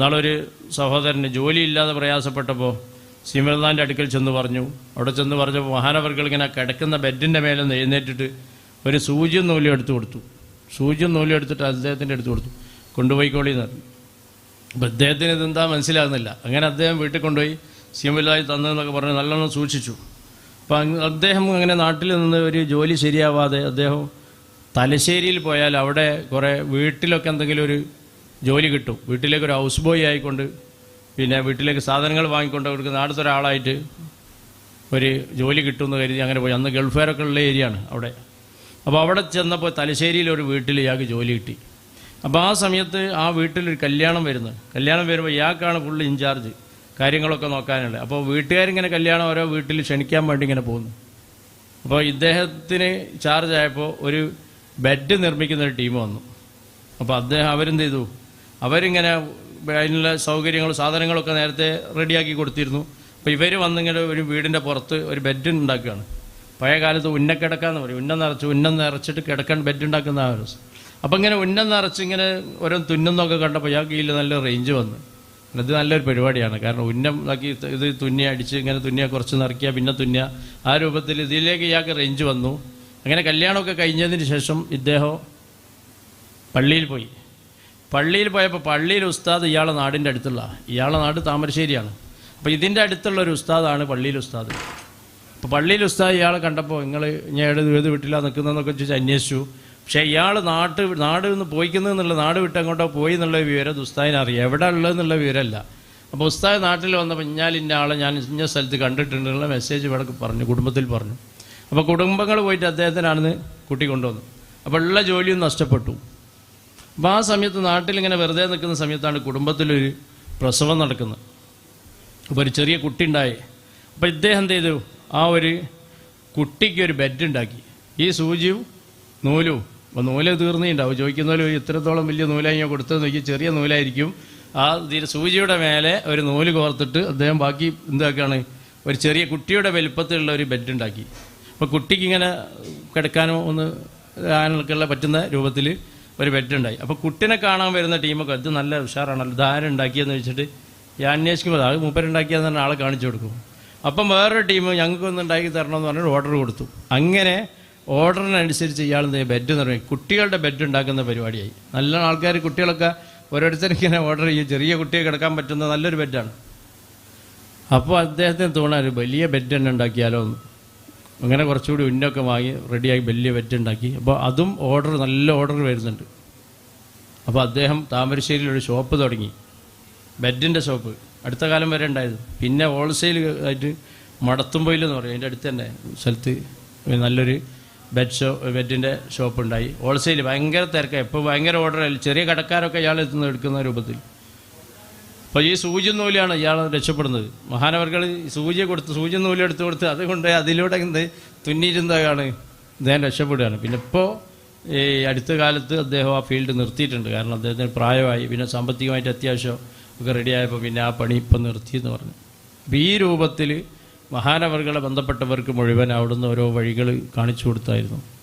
നാളൊരു സഹോദരന് ജോലിയില്ലാതെ പ്രയാസപ്പെട്ടപ്പോൾ സിമർദാന്റെ അടുക്കൽ ചെന്ന് പറഞ്ഞു. അവിടെ ചെന്ന് പറഞ്ഞപ്പോൾ മഹാനവർകൾ ഇങ്ങനെ കിടക്കുന്ന ബെഡിന്റെ മേലെ നിന്ന് എഴുന്നേറ്റിട്ട് ഒരു സൂചിയും നൂലും എടുത്തു കൊടുത്തു. സൂചിയും നൂലും എടുത്തിട്ട് അദ്ദേഹത്തിന്റെ അടുത്ത് കൊടുത്തു. കൊണ്ടുപോയിക്കോളി എന്ന് പറഞ്ഞു. അപ്പം അദ്ദേഹത്തിന് ഇതെന്താ മനസ്സിലാകുന്നില്ല. അങ്ങനെ അദ്ദേഹം വീട്ടിൽ കൊണ്ടുപോയി സിമിലായി തന്നതെന്നൊക്കെ പറഞ്ഞ് നല്ലോണം സൂക്ഷിച്ചു. അപ്പം അദ്ദേഹം അങ്ങനെ നാട്ടിൽ നിന്ന് ഒരു ജോലി ശരിയാവാതെ അദ്ദേഹം തലശ്ശേരിയിൽ പോയാൽ അവിടെ കുറേ വീട്ടിലൊക്കെ എന്തെങ്കിലും ഒരു ജോലി കിട്ടും. വീട്ടിലേക്ക് ഒരു ഹൗസ് ബോയ് ആയിക്കൊണ്ട് പിന്നെ വീട്ടിലേക്ക് സാധനങ്ങൾ വാങ്ങിക്കൊണ്ട് കൊടുക്കുന്ന അടുത്ത ഒരാളായിട്ട് ഒരു ജോലി കിട്ടുമെന്ന് കരുതി അങ്ങനെ പോയി. അന്ന് ഗൾഫുകാരൊക്കെ ഉള്ള ഏരിയ ആണ് അവിടെ. അപ്പോൾ അവിടെ ചെന്നപ്പോൾ തലശ്ശേരിയിൽ ഒരു വീട്ടിൽ ഇയാൾക്ക് ജോലി കിട്ടി. അപ്പോൾ ആ സമയത്ത് ആ വീട്ടിലൊരു കല്യാണം വരുന്നത് കല്യാണം വരുമ്പോൾ ഇയാൾക്കാണ് ഫുള്ള് ഇൻചാർജ് കാര്യങ്ങളൊക്കെ നോക്കാനുള്ളത്. അപ്പോൾ വീട്ടുകാരിങ്ങനെ കല്യാണം ഓരോ വീട്ടിൽ ക്ഷണിക്കാൻ വേണ്ടി ഇങ്ങനെ പോകുന്നു. അപ്പോൾ ഇദ്ദേഹത്തിന് ചാർജ് ആയപ്പോൾ ഒരു ബെഡ് നിർമ്മിക്കുന്ന ഒരു ടീം വന്നു. അപ്പോൾ അദ്ദേഹം അവരെന്ത് ചെയ്തു? അവരിങ്ങനെ അതിനുള്ള സൗകര്യങ്ങളും സാധനങ്ങളൊക്കെ നേരത്തെ റെഡിയാക്കി കൊടുത്തിരുന്നു. അപ്പോൾ ഇവർ വന്നിങ്ങനെ ഒരു വീടിന്റെ പുറത്ത് ഒരു ബെഡ് ഉണ്ടാക്കുകയാണ്. പഴയ കാലത്ത് ഉന്ന കിടക്കാന്ന് പറയും. ഉന്നം നിറച്ച് ഉന്നം നിറച്ചിട്ട് കിടക്കാൻ ബെഡ് ഉണ്ടാക്കുന്ന ആ ഒരു അപ്പം ഇങ്ങനെ ഉന്നം നിറച്ച് ഇങ്ങനെ ഓരോ തുന്നുന്നൊക്കെ കണ്ടപ്പോൾ ഇയാൾക്ക് ഇതിൽ നല്ല റേഞ്ച് വന്നു. ഇത് നല്ലൊരു പരിപാടിയാണ്. കാരണം ഉന്നം ആക്കി ഇത് തുന്നി അടിച്ച് ഇങ്ങനെ തുന്നിയ കുറച്ച് നിറയ്ക്കുക പിന്നെ തുന്നിയ. ആ രൂപത്തിൽ ഇതിലേക്ക് ഇയാൾക്ക് റേഞ്ച് വന്നു. അങ്ങനെ കല്യാണമൊക്കെ കഴിഞ്ഞതിന് ശേഷം ഇദ്ദേഹം പള്ളിയിൽ പോയി. പള്ളിയിൽ പോയപ്പോൾ പള്ളിയിൽ ഉസ്താദ് ഇയാളെ നാടിന്റെ അടുത്തുള്ള ഇയാളെ നാട് താമരശ്ശേരിയാണ്. അപ്പോൾ ഇതിന്റെ അടുത്തുള്ള ഒരു ഉസ്താദാണ് പള്ളിയിൽ ഉസ്താദ്. അപ്പോൾ പള്ളിയിൽ ഉസ്താദ് ഇയാളെ കണ്ടപ്പോൾ നിങ്ങൾ ഞാൻ ഏത് ഏത് വീട്ടിലാണ് നിൽക്കുന്നതെന്നൊക്കെ ചോദിച്ച് അന്വേഷിച്ചു. പക്ഷേ ഇയാൾ നാട്ട് നാട് നിന്ന് പോയിക്കുന്നത് എന്നുള്ള നാട് വിട്ട് അങ്ങോട്ടോ പോയി എന്നുള്ള വിവരം ഉസ്താദിന് അറിയാം. എവിടെ ഉള്ളതെന്നുള്ള വിവരമല്ല. അപ്പോൾ ഉസ്താദ് നാട്ടിൽ വന്നപ്പോൾ ഞാൻ ഇന്ന ആളെ ഞാൻ ഇന്ന സ്ഥലത്ത് കണ്ടിട്ടുണ്ടെന്നുള്ള മെസ്സേജ് ഇവിടെ പറഞ്ഞു കുടുംബത്തിൽ പറഞ്ഞു. അപ്പോൾ കുടുംബങ്ങൾ പോയിട്ട് അദ്ദേഹത്തിനാണെന്ന് കുട്ടി കൊണ്ടുവന്നു അപ്പോൾ ഉള്ള ജോലിയും നഷ്ടപ്പെട്ടു. അപ്പോൾ ആ സമയത്ത് നാട്ടിലിങ്ങനെ വെറുതെ നിൽക്കുന്ന സമയത്താണ് കുടുംബത്തിലൊരു പ്രസവം നടക്കുന്നത്. അപ്പോൾ ഒരു ചെറിയ കുട്ടി ഉണ്ടായി അപ്പോൾ ഇദ്ദേഹം എന്ത് ചെയ്തു? ആ ഒരു കുട്ടിക്ക് ഒരു ബെഡ് ഉണ്ടാക്കി. ഈ സൂചിയും നൂലും. അപ്പോൾ നൂൽ തീർന്നിട്ടുണ്ടാവും. പോലെ ഇത്രത്തോളം വലിയ നൂലായി ഞാൻ കൊടുത്തത്? നോക്കി ചെറിയ നൂലായിരിക്കും. ആ സൂചിയുടെ മേലെ ഒരു നൂൽ കോർത്തിട്ട് അദ്ദേഹം ബാക്കി എന്താക്കുകയാണ് ഒരു ചെറിയ കുട്ടിയുടെ വലിപ്പത്തിലുള്ള ഒരു ബെഡ് ഉണ്ടാക്കി. അപ്പോൾ കുട്ടിക്ക് ഇങ്ങനെ കിടക്കാനോ ഒന്ന് ആനൊക്കെയുള്ള പറ്റുന്ന രൂപത്തിൽ ഒരു ബെഡ് ഉണ്ടായി. അപ്പോൾ കുട്ടിനെ കാണാൻ വരുന്ന ടീമൊക്കെ ഇത് നല്ല ഉഷാറാണല്ലോ. ധാരം ഉണ്ടാക്കിയെന്ന് വെച്ചിട്ട് ഞാൻ അന്വേഷിക്കുമ്പോൾ അത് മൂപ്പരുണ്ടാക്കിയെന്ന് പറഞ്ഞ ആളെ കാണിച്ചു കൊടുക്കും. അപ്പം വേറൊരു ടീം ഞങ്ങൾക്കൊന്നും ഉണ്ടാക്കി തരണമെന്ന് പറഞ്ഞിട്ട് ഓർഡർ കൊടുത്തു. അങ്ങനെ ഓർഡറിനനുസരിച്ച് ഇയാൾ? ബെഡ് നിർമ്മിക്കും കുട്ടികളുടെ ബെഡ് ഉണ്ടാക്കുന്ന പരിപാടിയായി. നല്ല ആൾക്കാർ കുട്ടികളൊക്കെ ഓരോരുത്തർക്കിങ്ങനെ ഓർഡർ ചെയ്യും. ചെറിയ കുട്ടിയെ കിടക്കാൻ പറ്റുന്ന നല്ലൊരു ബെഡാണ് അപ്പോൾ അദ്ദേഹത്തിന് തോന്നാൻ വലിയ ബെഡ് തന്നെ ഉണ്ടാക്കിയാലോ അങ്ങനെ കുറച്ചുകൂടി ഉന്നൊക്കെ വാങ്ങി റെഡിയായി വലിയ വെറ്റ് ഉണ്ടാക്കി. അപ്പോൾ അതും ഓർഡർ നല്ല ഓർഡർ വരുന്നുണ്ട്. അപ്പോൾ അദ്ദേഹം താമരശ്ശേരിയിൽ ഒരു ഷോപ്പ് തുടങ്ങി ബെഡിന്റെ ഷോപ്പ് അടുത്ത കാലം വരെ ഉണ്ടായിരുന്നു പിന്നെ ഹോൾസെയിൽ ആയിട്ട് മടത്തുമ്പോയില്ലെന്ന് പറയും. അതിന്റെ അടുത്ത് തന്നെ സ്ഥലത്ത് നല്ലൊരു ബെഡ് ഷോ ബെഡിന്റെ ഷോപ്പ് ഉണ്ടായി. ഹോൾസെയിൽ ഭയങ്കര തിരക്കാണ് ഇപ്പോൾ ഭയങ്കര ഓർഡർ ചെറിയ കടക്കാരൊക്കെ ഇയാൾ എത്തുന്ന എടുക്കുന്ന രൂപത്തിൽ. അപ്പോൾ ഈ സൂചി നൂലാണ് ഇയാൾ രക്ഷപ്പെടുന്നത്. മഹാനവർകൾ സൂചി കൊടുത്ത് സൂചി നൂൽ കൊടുത്ത് അതുകൊണ്ട് അതിലൂടെ എന്ത് തുന്നിയിരുന്നതാണ് അദ്ദേഹം രക്ഷപ്പെടുകയാണ്. പിന്നെ ഇപ്പോൾ ഈ അടുത്ത കാലത്ത് അദ്ദേഹം ആ ഫീൽഡ് നിർത്തിയിട്ടുണ്ട്. കാരണം അദ്ദേഹത്തിന് പ്രായമായി. പിന്നെ സാമ്പത്തികമായിട്ട് അത്യാവശ്യം ഒക്കെ റെഡിയായപ്പോൾ പിന്നെ ആ പണി ഇപ്പം നിർത്തി എന്ന് പറഞ്ഞു. അപ്പോൾ ഈ രൂപത്തിൽ മഹാനവർകളെ ബന്ധപ്പെട്ടവർക്ക് മുഴുവൻ അവിടുന്ന് ഓരോ വഴികൾ കാണിച്ചു കൊടുത്തായിരുന്നു.